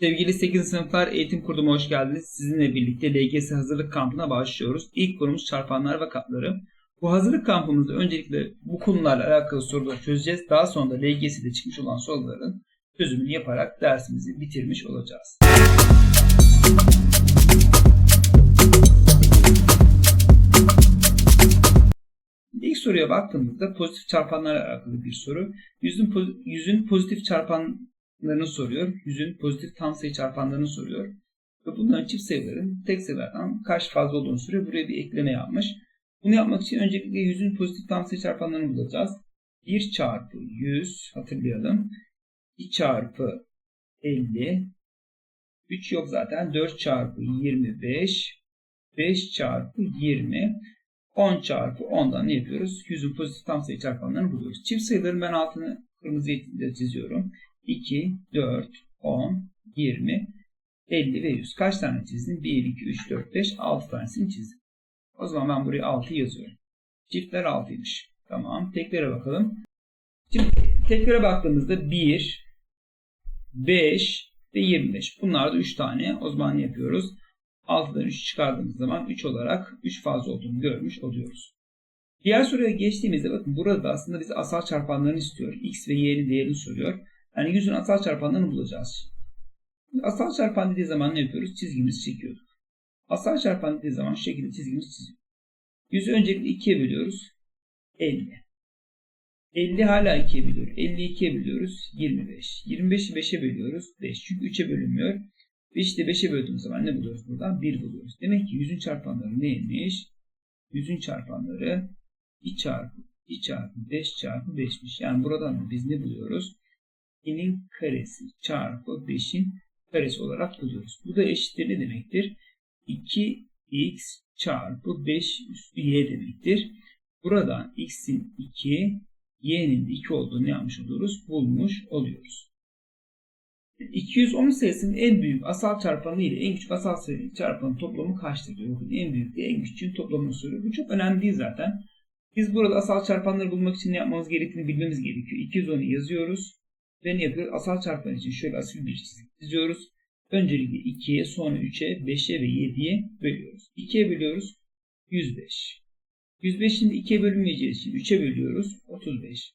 Sevgili 8. sınıflar eğitim kurduma hoş geldiniz. Sizinle birlikte LGS hazırlık kampına başlıyoruz. İlk konumuz çarpanlar ve katları. Bu hazırlık kampımızda öncelikle bu konularla alakalı soruları çözeceğiz. Daha sonra da LGS'de çıkmış olan soruların çözümünü yaparak dersimizi bitirmiş olacağız. İlk soruya baktığımızda pozitif çarpanlarla alakalı bir soru. Yüzün, yüzün pozitif çarpanlarını soruyor. Yüzün pozitif tam sayı çarpanlarını soruyor. Ve bunların çift sayıların tek sayılardan kaç fazla olduğunu soruyor. Buraya bir ekleme yapmış. Bunu yapmak için öncelikle yüzün pozitif tam sayı çarpanlarını bulacağız. 1 çarpı 100 hatırlayalım. 2 çarpı 50 3 yok zaten. 4 çarpı 25 5 çarpı 20 10 çarpı 10'dan ne yapıyoruz? 100'ün pozitif tam sayı çarpanlarını buluyoruz. Çift sayıların ben altını kırmızı ile çiziyorum. 2, 4, 10, 20, 50 ve 100. Kaç tane çizdim? 1, 2, 3, 4, 5, 6 tanesini çizdim. O zaman ben buraya 6 yazıyorum. Çiftler 6'ymış. Tamam. Teklere bakalım. Şimdi teklere baktığımızda 1, 5 ve 25. Bunlar da 3 tane. O zaman yapıyoruz? 6'dan 3 çıkardığımız zaman 3 olarak 3 fazla olduğunu görmüş oluyoruz. Diğer soruya geçtiğimizde bakın burada da aslında bize asal çarpanlarını istiyor. X ve Y'nin değerini soruyor. Yani 100'ün asal çarpanlarını bulacağız. Asal çarpan dediği zaman ne yapıyoruz? Çizgimizi çekiyorduk. Asal çarpan dediği zaman şu şekilde çizgimizi çiziyoruz. 100'ü öncelikle 2'ye bölüyoruz. 50. 50 hala 2'ye bölüyor. 52'ye bölüyoruz. 25. 25'i 5'e bölüyoruz. 5. Çünkü 3'e bölünmüyor. 5'i de 5'e böldüğümüz zaman ne buluyoruz buradan? 1 buluyoruz. Demek ki 100'ün çarpanları neymiş? 100'ün çarpanları 2 çarpı 2 çarpı 5 çarpı 5'miş. Yani buradan biz ne buluyoruz? 2'nin karesi çarpı 5'in karesi olarak buluyoruz. Bu da eşittir ne demektir? 2x çarpı 5 üstü y demektir. Buradan x'in 2, y'nin de 2 olduğunu yapmış oluyoruz? Bulmuş oluyoruz. 210 sayısının en büyük asal çarpanı ile en küçük asal sayı çarpanın toplamı kaçtır diyor. Bakın en büyük ile en küçüğün toplamını soruyor. Bu çok önemli değil zaten. Biz burada asal çarpanları bulmak için ne yapmamız gerektiğini bilmemiz gerekiyor. 210'u yazıyoruz. Ve ne yapıyoruz? Asal çarpan için şöyle asil bir çizgi çiziyoruz. Öncelikle 2'ye, sonra 3'e, 5'e ve 7'ye bölüyoruz. 2'ye bölüyoruz. 105. 105'in de 2'ye bölünmeyeceği için 3'e bölüyoruz. 35.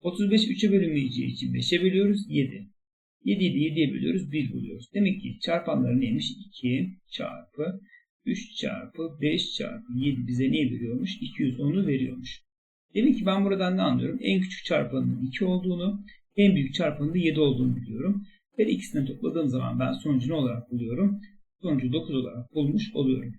35 3'e bölünmeyeceği için 5'e bölüyoruz. 7. 7'yi de 7'ye bölüyoruz. 1 buluyoruz. Demek ki çarpanları neymiş? 2 çarpı 3 çarpı 5 çarpı 7 bize ne veriyormuş? 210'u veriyormuş. Demek ki ben buradan ne anlıyorum? En küçük çarpanın 2 olduğunu, en büyük çarpanın da 7 olduğunu biliyorum. Ve ikisini topladığım zaman ben sonucu ne olarak buluyorum? Sonucu 9 olarak bulmuş oluyorum.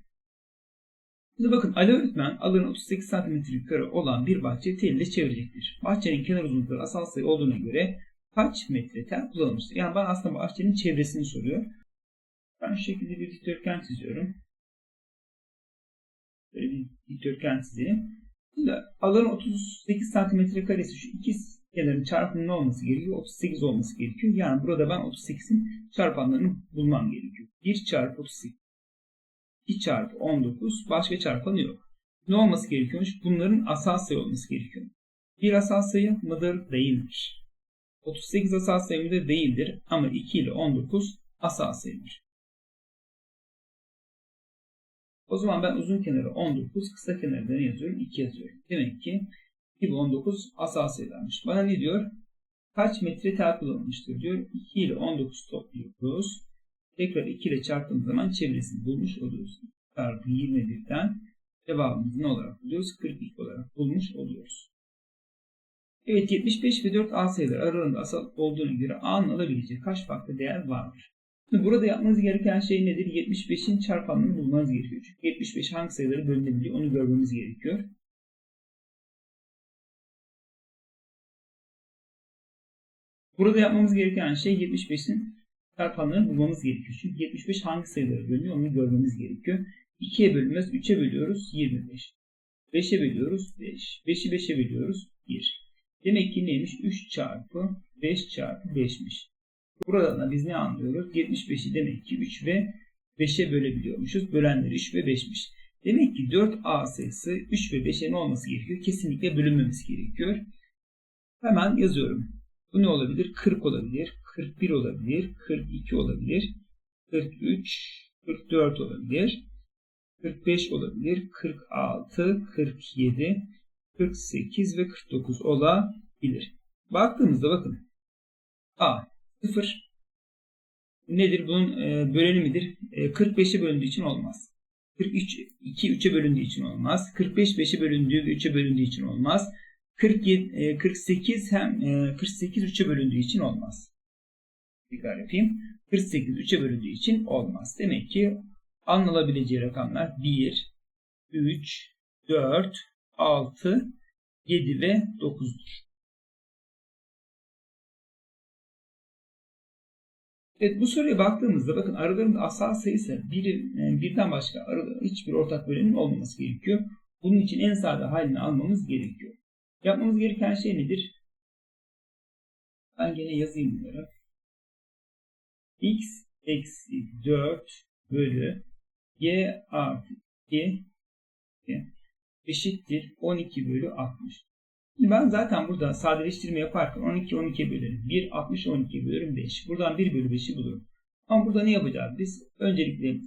Şimdi bakın Ali öğretmen alanı 38 cm kare olan bir bahçe tel ile çevirecektir. Bahçenin kenar uzunlukları asal sayı olduğuna göre kaç metre tel kullanılmıştır? Yani bana aslında bahçenin çevresini soruyor. Ben şu şekilde bir dikdörtgen çiziyorum. Böyle bir dikdörtgen çizeyim. Şimdi alanın 38 cm karesi şu iki kenarın çarpımının olması gerekiyor. 38 olması gerekiyor. Yani burada ben 38'in çarpanlarını bulmam gerekiyor. 1 çarpı 38. 2 çarpı 19 başka çarpanı yok. Ne olması gerekiyormuş? Bunların asal sayı olması gerekiyor. Bir asal sayı mıdır? Değildir. 38 asal sayı mıdır? Değildir. Ama 2 ile 19 asal sayıdır. O zaman ben uzun kenarı 19, kısa kenarı da ne yazıyorum? 2 yazıyorum. Demek ki 2 ve 19 asal sayılarmış. Bana ne diyor? Kaç metre tel kullanılmıştır diyor. 2 ile 19 topluyoruz. Tekrar 2 ile çarptığımız zaman çevresini bulmuş oluyoruz. Çarpı 21'den cevabımızı ne olarak buluyoruz? 42 olarak bulmuş oluyoruz. Evet 75 ve 4 A sayıları aralarında asal olduğuna göre A'nın alabileceği kaç farklı değer vardır? Şimdi burada yapmanız gereken şey nedir? 75'in çarpanlarını bulmanız gerekiyor. Çünkü 75 hangi sayıları bölünebiliyor onu görmemiz gerekiyor. Burada yapmamız gereken şey 75'in çarpanlarını bulmamız gerekiyor. Çünkü 75 hangi sayılara bölünüyor onu görmemiz gerekiyor. 2'ye bölünmez 3'e bölüyoruz 25. 5'e bölüyoruz 5. 5'i 5'e bölüyoruz 1. Demek ki neymiş? 3 çarpı 5 çarpı 5'miş. Buradan da biz ne anlıyoruz? 75'i demek ki 3 ve 5'e bölebiliyormuşuz. Bölenleri 3 ve 5'miş. Demek ki 4A sayısı 3 ve 5'e ne olması gerekiyor? Kesinlikle bölünmemesi gerekiyor. Hemen yazıyorum. Bu ne olabilir? 40 olabilir. 41 olabilir, 42 olabilir, 43, 44 olabilir, 45 olabilir, 46, 47, 48 ve 49 olabilir. Baktığımızda bakın. A 0 nedir? Bunun e, böleni midir? E, 45'e bölündüğü için olmaz. 43 2 3'e bölündüğü için olmaz. 45 5'e bölündüğü ve 3'e bölündüğü için olmaz. 47 e, 48 hem e, 48 3'e bölündüğü için olmaz. Tekrar yapayım. 48 3'e bölündüğü için olmaz. Demek ki anılabileceği rakamlar 1, 3, 4, 6, 7 ve 9'dur. Evet bu soruya baktığımızda bakın aralarında asal sayısı biri, e, birden başka hiçbir ortak bölenin olmaması gerekiyor. Bunun için en sade halini almamız gerekiyor. Yapmamız gereken şey nedir? Ben gene yazayım bunları. x eksi 4 bölü y artı 2 eşittir 12 bölü 60. Şimdi ben zaten burada sadeleştirme yaparken 12 12'ye bölerim. 1 60 12'ye bölerim 5. Buradan 1 bölü 5'i bulurum. Ama burada ne yapacağız biz? Öncelikle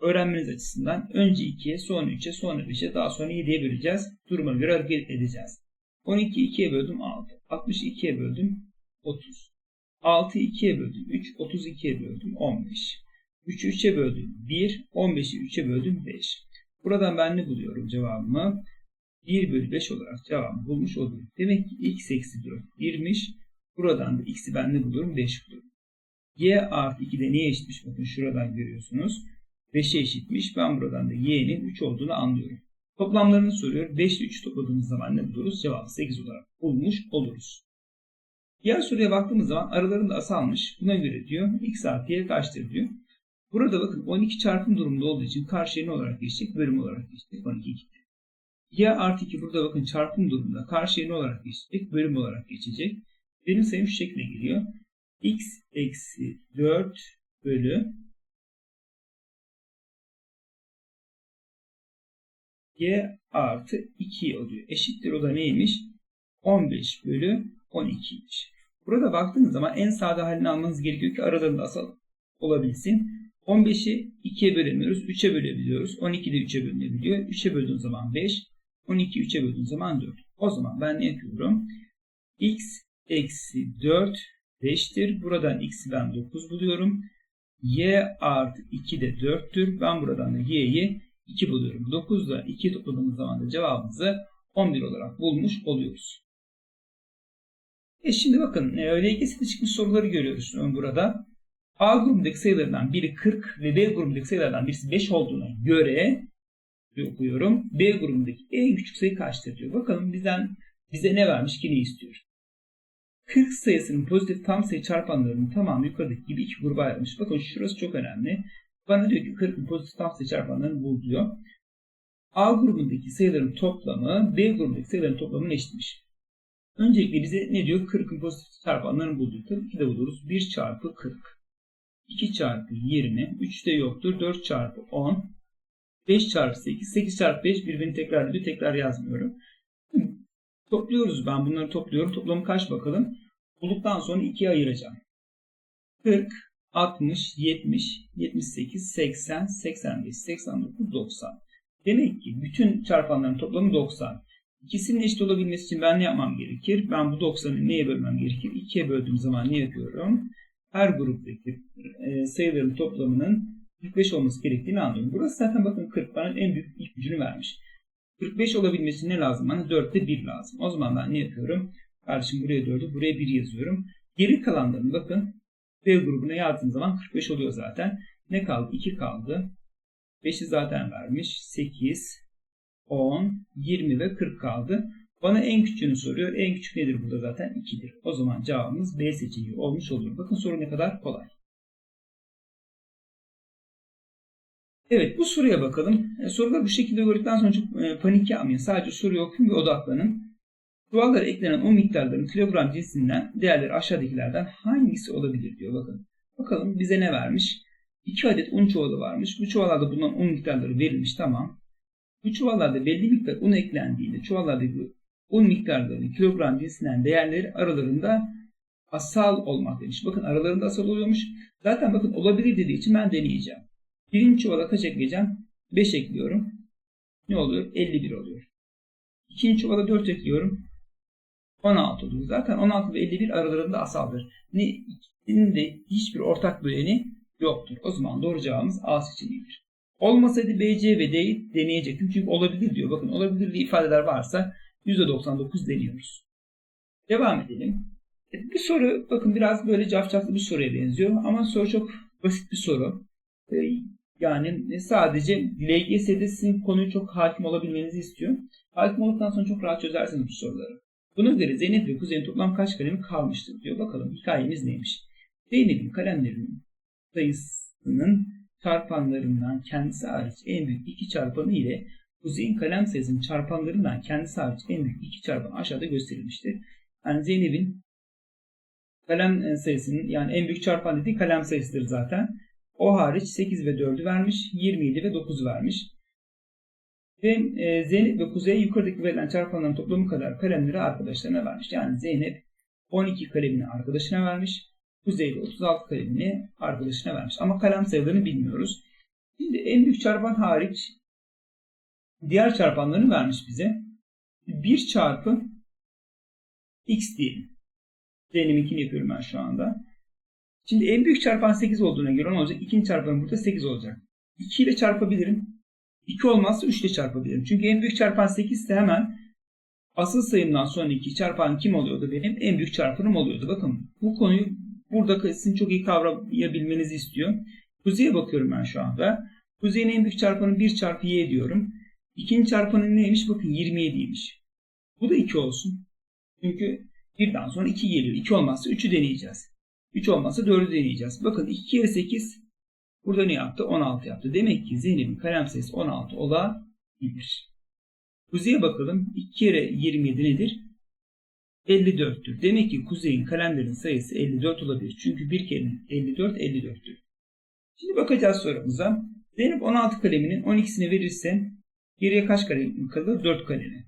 öğrenmeniz açısından önce 2'ye sonra 3'e sonra 5'e daha sonra 7'ye böleceğiz. Duruma göre hareket edeceğiz. 12 2'ye böldüm 6. 60 2'ye böldüm 30. 6 2'ye böldüm 3. 32'ye böldüm 15. 3'ü 3'e böldüm 1. 15'i 3'e böldüm 5. Buradan ben ne buluyorum cevabımı? 1 bölü 5 olarak cevabı bulmuş oluyorum. Demek ki x eksi 4 1'miş. Buradan da x'i ben ne bulurum? 5 bulurum. y artı 2 de neye eşitmiş? Bakın şuradan görüyorsunuz. 5'e eşitmiş. Ben buradan da y'nin 3 olduğunu anlıyorum. Toplamlarını soruyor. 5 ile 3 topladığımız zaman ne buluruz? Cevabı 8 olarak bulmuş oluruz. Diğer soruya baktığımız zaman aralarında asalmış. Buna göre diyor x artı y kaçtır diyor. Burada bakın 12 çarpım durumunda olduğu için karşıya ne olarak geçecek? Bölüm olarak geçecek. 12 gitti. Y artı 2 burada bakın çarpım durumunda karşıya ne olarak geçecek? Bölüm olarak geçecek. Benim sayım şu şekilde geliyor. x eksi 4 bölü y artı 2 oluyor. Eşittir o da neymiş? 15 bölü 12'ymiş. Burada baktığınız zaman en sade halini almanız gerekiyor ki aralarında asal olabilsin. 15'i 2'ye bölemiyoruz. 3'e bölebiliyoruz. 12 de 3'e bölünebiliyor. 3'e böldüğün zaman 5. 12 3'e böldüğün zaman 4. O zaman ben ne yapıyorum? x eksi 4 5'tir. Buradan x'i ben 9 buluyorum. y artı 2 de 4'tür. Ben buradan da y'yi 2 buluyorum. 9 ile 2 topladığımız zaman da cevabımızı 11 olarak bulmuş oluyoruz. E şimdi bakın LGS'de çıkmış soruları görüyoruz burada. A grubundaki sayılardan biri 40 ve B grubundaki sayılardan birisi 5 olduğuna göre okuyorum. B grubundaki en küçük sayı kaçtır diyor. Bakalım bizden bize ne vermiş ki ne istiyor. 40 sayısının pozitif tam sayı çarpanlarının tamamı yukarıdaki gibi iki gruba ayrılmış. Bakın şurası çok önemli. Bana diyor ki 40'ın pozitif tam sayı çarpanlarını bul diyor. A grubundaki sayıların toplamı B grubundaki sayıların toplamına eşitmiş. Öncelikle bize ne diyor? 40'ın pozitif çarpanlarını bul diyor. Tabii ki de buluruz. 1 çarpı 40. 2 çarpı 20. 3 de yoktur. 4 çarpı 10. 5 çarpı 8. 8 çarpı 5 birbirini tekrar ediyor. Tekrar yazmıyorum. Topluyoruz ben bunları topluyorum. Toplamı kaç bakalım. Bulduktan sonra 2'ye ayıracağım. 40, 60, 70, 78, 80, 85, 89, 90. Demek ki bütün çarpanların toplamı 90. İkisinin eşit olabilmesi için ben ne yapmam gerekir? Ben bu 90'ı neye bölmem gerekir? 2'ye böldüğüm zaman ne yapıyorum? Her gruptaki e, sayıların toplamının 45 olması gerektiğini anlıyorum. Burası zaten bakın 40 bana en büyük ipucunu vermiş. 45 olabilmesi ne lazım? Bana 4'te 1 lazım. O zaman ben ne yapıyorum? Kardeşim buraya 4'ü, buraya 1 yazıyorum. Geri kalanların bakın B grubuna yazdığım zaman 45 oluyor zaten. Ne kaldı? 2 kaldı. 5'i zaten vermiş. 8, 10, 20 ve 40 kaldı. Bana en küçüğünü soruyor. En küçük nedir burada zaten? 2'dir. O zaman cevabımız B seçeneği olmuş olur. Bakın soru ne kadar kolay. Evet bu soruya bakalım. E, soruları bu şekilde gördükten sonra çok e, panik yapmayın. Sadece soruyu okuyun ve odaklanın. Çuvallara eklenen o miktarların kilogram cinsinden değerleri aşağıdakilerden hangisi olabilir diyor. Bakın. Bakalım bize ne vermiş? 2 adet un çuvalı varmış. Bu çuvallarda bulunan un miktarları verilmiş. Tamam. Bu çuvallarda belli miktar un eklendiğinde çuvallardaki un miktarlarının kilogram cinsinden değerleri aralarında asal olmak demiş. Bakın aralarında asal oluyormuş. Zaten bakın olabilir dediği için ben deneyeceğim. Birinci çuvala kaç ekleyeceğim? 5 ekliyorum. Ne oluyor? 51 oluyor. İkinci çuvala 4 ekliyorum. 16 oluyor. Zaten 16 ve 51 aralarında asaldır. Ne de hiçbir ortak böleni yoktur. O zaman doğru cevabımız A seçeneğidir. Olmasaydı B, C ve D'yi deneyecektim. Çünkü olabilir diyor. Bakın olabilir diye ifadeler varsa %99 deniyoruz. Devam edelim. E, Bu soru bakın biraz böyle cafcaflı bir soruya benziyor ama soru çok basit bir soru. E, Yani sadece LGS'de sizin konuyu çok hakim olabilmenizi istiyor. Hakim olduktan sonra çok rahat çözersiniz bu soruları. Buna göre Zeynep ve Kuzey'in toplam kaç kalemi kalmıştır diyor. Bakalım hikayemiz neymiş. Zeynep'in kalemlerinin sayısının çarpanlarından kendisi hariç en büyük iki çarpanı ile Kuzey'in kalem sayısının çarpanlarından kendisi hariç en büyük iki çarpanı aşağıda gösterilmiştir. Yani Zeynep'in kalem sayısının yani en büyük çarpan dediği kalem sayısıdır zaten. O hariç 8 ve 4'ü vermiş, 27 ve 9'u vermiş. Ve e, Zeynep ve Kuzey yukarıdaki verilen çarpanların toplamı kadar kalemleri arkadaşlarına vermiş. Yani Zeynep 12 kalemini arkadaşına vermiş. Kuzey de 36 kalemini arkadaşına vermiş. Ama kalem sayılarını bilmiyoruz. Şimdi en büyük çarpan hariç diğer çarpanlarını vermiş bize. 1 çarpı x diyelim. Zeynep'inkini yapıyorum ben şu anda. Şimdi en büyük çarpan 8 olduğuna göre ne olacak? İkinci çarpanı burada 8 olacak. 2 ile çarpabilirim. 2 olmazsa 3 ile çarpabilirim. Çünkü en büyük çarpan 8 ise hemen asıl sayımdan sonraki çarpan kim oluyordu benim? En büyük çarpanım oluyordu. Bakın bu konuyu burada sizin çok iyi kavrayabilmenizi istiyor. Kuzeye bakıyorum ben şu anda. Kuzeyin en büyük çarpanı 1 çarpı y diyorum. İkinci çarpanı neymiş? Bakın 27'ymiş. Bu da 2 olsun. Çünkü birden sonra 2 geliyor. 2 olmazsa 3'ü deneyeceğiz. 3 olmazsa 4'ü deneyeceğiz. Bakın 2 kere 8 burada ne yaptı? 16 yaptı. Demek ki Zeynep'in kalem sayısı 16 olabilir. Kuzey'e bakalım. 2 kere 27 nedir? 54'tür. Demek ki Kuzey'in kalemlerin sayısı 54 olabilir. Çünkü bir kere 54 54'tür. Şimdi bakacağız sorumuza. Zeynep 16 kaleminin 12'sini verirse geriye kaç kalem kalır? 4 kalemi.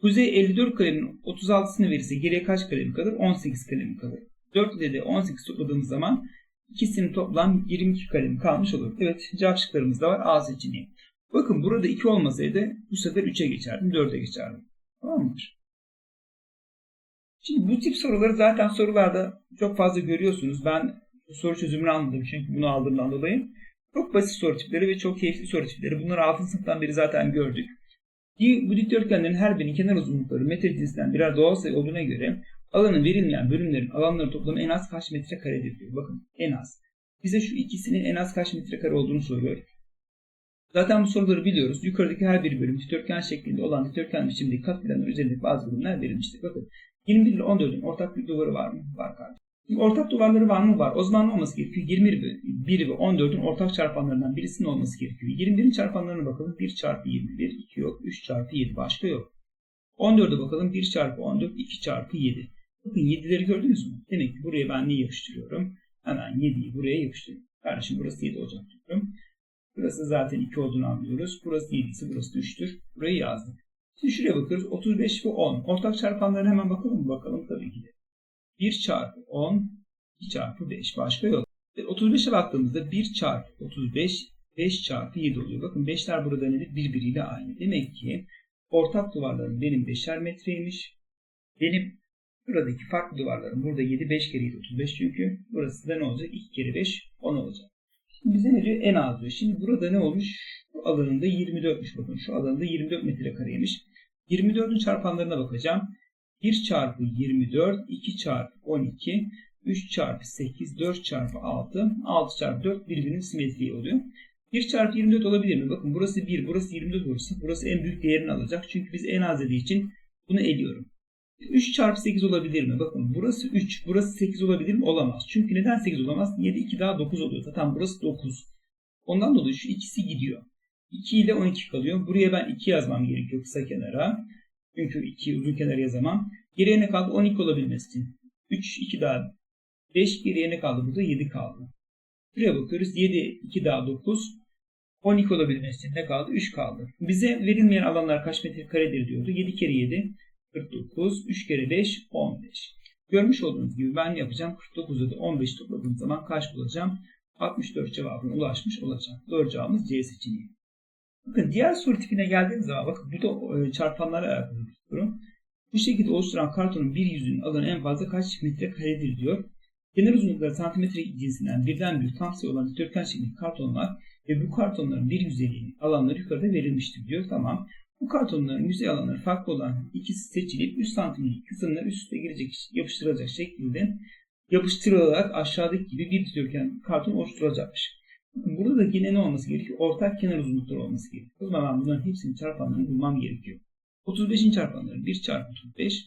Kuzey 54 kalemin 36'sını verirse geriye kaç kalem kalır? 18 kalem kalır. 4 ile de 18 topladığımız zaman ikisinin toplam 22 kalem kalmış olur. Evet cevap şıklarımız da var. A seçeneği. Bakın burada 2 olmasaydı bu sefer 3'e geçerdim. 4'e geçerdim. Tamam mıdır? Şimdi bu tip soruları zaten sorularda çok fazla görüyorsunuz. Ben bu soru çözümünü anladım çünkü bunu aldığımdan dolayı. Çok basit soru tipleri ve çok keyifli soru tipleri. Bunları 6. sınıftan beri zaten gördük. Bu dikdörtgenlerin her birinin kenar uzunlukları metre cinsinden birer doğal sayı olduğuna göre alanın verilmeyen bölümlerin alanları toplamı en az kaç metre karedir diyor. Bakın en az. Bize şu ikisinin en az kaç metre kare olduğunu soruyor. Zaten bu soruları biliyoruz. Yukarıdaki her bir bölüm dikdörtgen şeklinde olan dikdörtgen biçimdeki kat planı üzerindeki bazı bölümler verilmiştir. Bakın 21 ile 14'ün ortak bir duvarı var mı? Var kardeşim. Ortak duvarları var mı? Var. O zaman ne olması gerekiyor? 21 ve 14'ün ortak çarpanlarından birisinin olması gerekiyor. 21'in çarpanlarına bakalım. 1 çarpı 21, 2 yok. 3 çarpı 7 başka yok. 14'e bakalım. 1 çarpı 14, 2 çarpı 7. Bakın 7'leri gördünüz mü? Demek ki buraya ben neyi yapıştırıyorum? Hemen 7'yi buraya yapıştırıyorum. Kardeşim burası 7 olacak diyorum. Burası zaten 2 olduğunu anlıyoruz. Burası 7 ise burası da 3'tür. Burayı yazdık. Şimdi şuraya bakıyoruz. 35 ve 10. Ortak çarpanlarına hemen bakalım mı? Bakalım tabii ki de. 1 çarpı 10, 2 çarpı 5. Başka yok. 35'e baktığımızda 1 çarpı 35, 5 çarpı 7 oluyor. Bakın 5'ler burada nedir? Birbiriyle aynı. Demek ki ortak duvarlarım benim 5'er metreymiş. Benim buradaki farklı duvarlarım burada 7, 5 kere 7, 35 çünkü. Burası da ne olacak? 2 kere 5, 10 olacak. Şimdi bize ne diyor? En az diyor. Şimdi burada ne olmuş? Bu alanında 24'müş. Bakın şu alanında 24 metrekareymiş. 24'ün çarpanlarına bakacağım. 1 çarpı 24, 2 çarpı 12, 3 çarpı 8, 4 çarpı 6, 6 çarpı 4 birbirinin simetriği oluyor. 1 çarpı 24 olabilir mi? Bakın burası 1, burası 24 olursa burası en büyük değerini alacak. Çünkü biz en az dediği için bunu eliyorum. 3 çarpı 8 olabilir mi? Bakın burası 3, burası 8 olabilir mi? Olamaz. Çünkü neden 8 olamaz? 7, 2 daha 9 oluyor. Zaten burası 9. Ondan dolayı şu ikisi gidiyor. 2 ile 12 kalıyor. Buraya ben 2 yazmam gerekiyor kısa kenara. Çünkü 2 uzun kenara yazamam. Geriye ne kaldı? 12 olabilmesi için. 3, 2 daha 5 geriye ne kaldı? Burada 7 kaldı. Buraya bakıyoruz. 7, 2 daha 9. 12 olabilmesi ne kaldı? 3 kaldı. Bize verilmeyen alanlar kaç metre karedir diyordu. 7 kere 7 49. 3 kere 5 15. Görmüş olduğunuz gibi ben yapacağım? 49'da da 15 topladığım zaman kaç bulacağım? 64 cevabına ulaşmış olacağım. Doğru cevabımız C seçeneği. Bakın diğer soru tipine geldiğimiz zaman bakın bu da e, çarpanlarla alakalı bir soru. Bu şekilde oluşturan kartonun bir yüzünün alanı en fazla kaç metre karedir diyor. Kenar uzunlukları santimetre cinsinden birden büyük tam sayı olan dikdörtgen şeklindeki kartonlar ve bu kartonların bir yüzeyinin alanları yukarıda verilmiştir diyor. Tamam. Bu kartonların yüzey alanları farklı olan ikisi seçilip 3 santimlik kısımlar üst üste girecek, yapıştırılacak şekilde yapıştırılarak aşağıdaki gibi bir dikdörtgen karton oluşturulacakmış. Burada da yine ne olması gerekiyor? Ortak kenar uzunlukları olması gerekiyor. O zaman ben bunların hepsinin çarpanlarını bulmam gerekiyor. 35'in çarpanları 1 çarpı 35,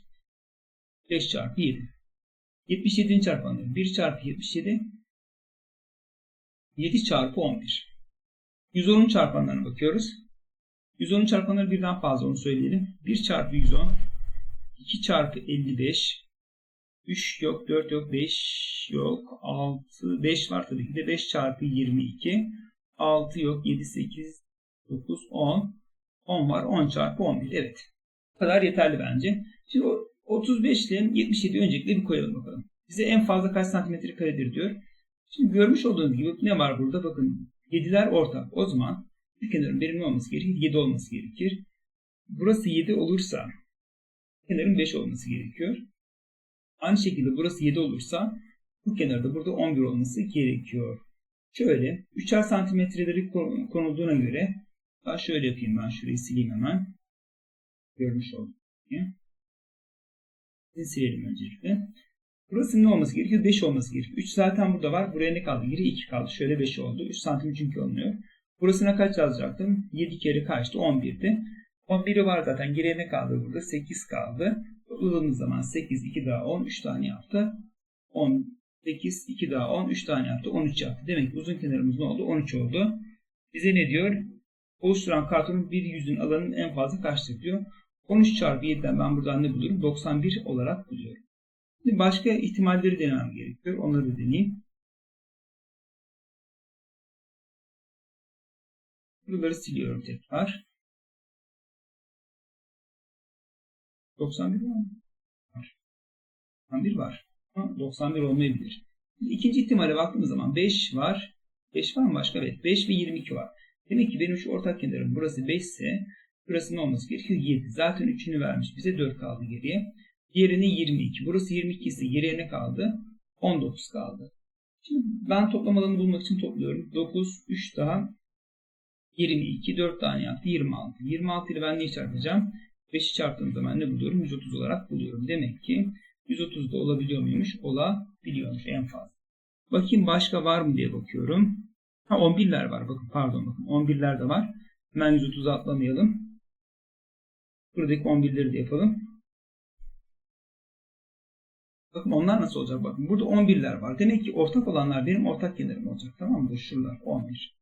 5 çarpı 7. 77'in çarpanları 1 çarpı 77, 7 çarpı 11. 110'un çarpanlarına bakıyoruz. 110'un çarpanları birden fazla onu söyleyelim. 1 çarpı 110, 2 çarpı 55, 3 yok, 4 yok, 5 yok, 6, 5 var tabii ki de 5 çarpı 22, 6 yok, 7, 8, 9, 10, 10 var, 10 çarpı 11. Evet. Bu kadar yeterli bence. Şimdi o 35 ile 77 öncelikle bir koyalım bakalım. Bize en fazla kaç santimetre karedir diyor. Şimdi görmüş olduğunuz gibi ne var burada? Bakın 7'ler ortak. O zaman bir kenarın verimli olması gerekir. 7 olması gerekir. Burası 7 olursa kenarın 5 olması gerekiyor. Aynı şekilde burası 7 olursa bu kenarda burada 11 olması gerekiyor. Şöyle 3'er santimetreleri konulduğuna göre ben şöyle yapayım ben şurayı sileyim hemen. Görmüş olduk. Silelim öncelikle. Burası ne olması gerekiyor? 5 olması gerekiyor. 3 zaten burada var. Buraya ne kaldı? Geri 2 kaldı. Şöyle 5 oldu. 3 santim çünkü alınıyor. Burasına kaç yazacaktım? 7 kere kaçtı? 11'di. 11'i var zaten. Geriye kaldı burada? 8 kaldı. Topladığımız zaman 8, 2 daha 10, 3 tane yaptı. 10, 8, 2 daha 10, 3 tane yaptı. 13 yaptı. Demek ki uzun kenarımız ne oldu? 13 oldu. Bize ne diyor? Oluşturan kartonun bir yüzün alanının en fazla kaçtır diyor. 13 çarpı 7'den ben buradan ne buluyorum? 91 olarak buluyorum. Şimdi başka ihtimalleri denemem gerekiyor. Onları da deneyeyim. Buraları siliyorum tekrar. 91 var mı? Var. 91 var. Ama 91 olmayabilir. İkinci ihtimale baktığımız zaman 5 var. 5 var mı başka? Evet. 5 ve 22 var. Demek ki benim şu ortak kenarım burası 5 ise burası ne olması gerekiyor? 7. Zaten 3'ünü vermiş. Bize 4 kaldı geriye. Diğerine 22. Burası 22 ise geriye ne kaldı? 19 kaldı. Şimdi ben toplam alanı bulmak için topluyorum. 9, 3 daha 22, 4 tane yaptı 26. 26 ile ben neyi çarpacağım? 5'i çarptığım zaman ne buluyorum? 130 olarak buluyorum. Demek ki 130 da olabiliyor muymuş? Olabiliyormuş en fazla. Bakayım başka var mı diye bakıyorum. Ha 11'ler var. Bakın pardon bakın 11'ler de var. Hemen 130'a atlamayalım. Buradaki 11'leri de yapalım. Bakın onlar nasıl olacak? Bakın burada 11'ler var. Demek ki ortak olanlar benim ortak kenarım olacak. Tamam mı? Şuralar 11.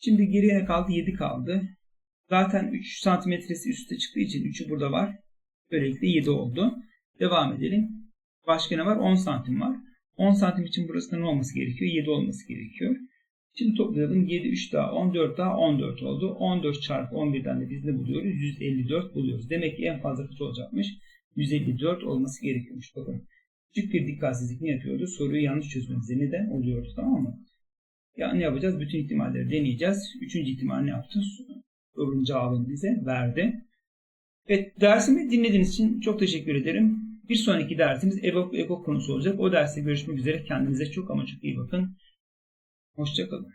Şimdi geriye ne kaldı? 7 kaldı. Zaten 3 santimetresi üstte çıktığı için 3'ü burada var. Böylelikle 7 oldu. Devam edelim. Başka ne var? 10 santim var. 10 santim için burası ne olması gerekiyor? 7 olması gerekiyor. Şimdi toplayalım. 7, 3 daha 14 daha 14 oldu. 14 çarpı 11'den de biz ne buluyoruz? 154 buluyoruz. Demek ki en fazla kaç olacakmış? 154 olması gerekiyormuş. Bakın. Küçük bir dikkatsizlik ne yapıyordu? Soruyu yanlış çözmemize neden oluyordu. Tamam mı? Ya ne yapacağız? Bütün ihtimalleri deneyeceğiz. Üçüncü ihtimal ne yaptı? Sorunun cevabını bize verdi. Evet, dersimi dinlediğiniz için çok teşekkür ederim. Bir sonraki dersimiz EBOK ve EKOK konusu olacak. O derste görüşmek üzere. Kendinize çok ama çok iyi bakın. Hoşçakalın.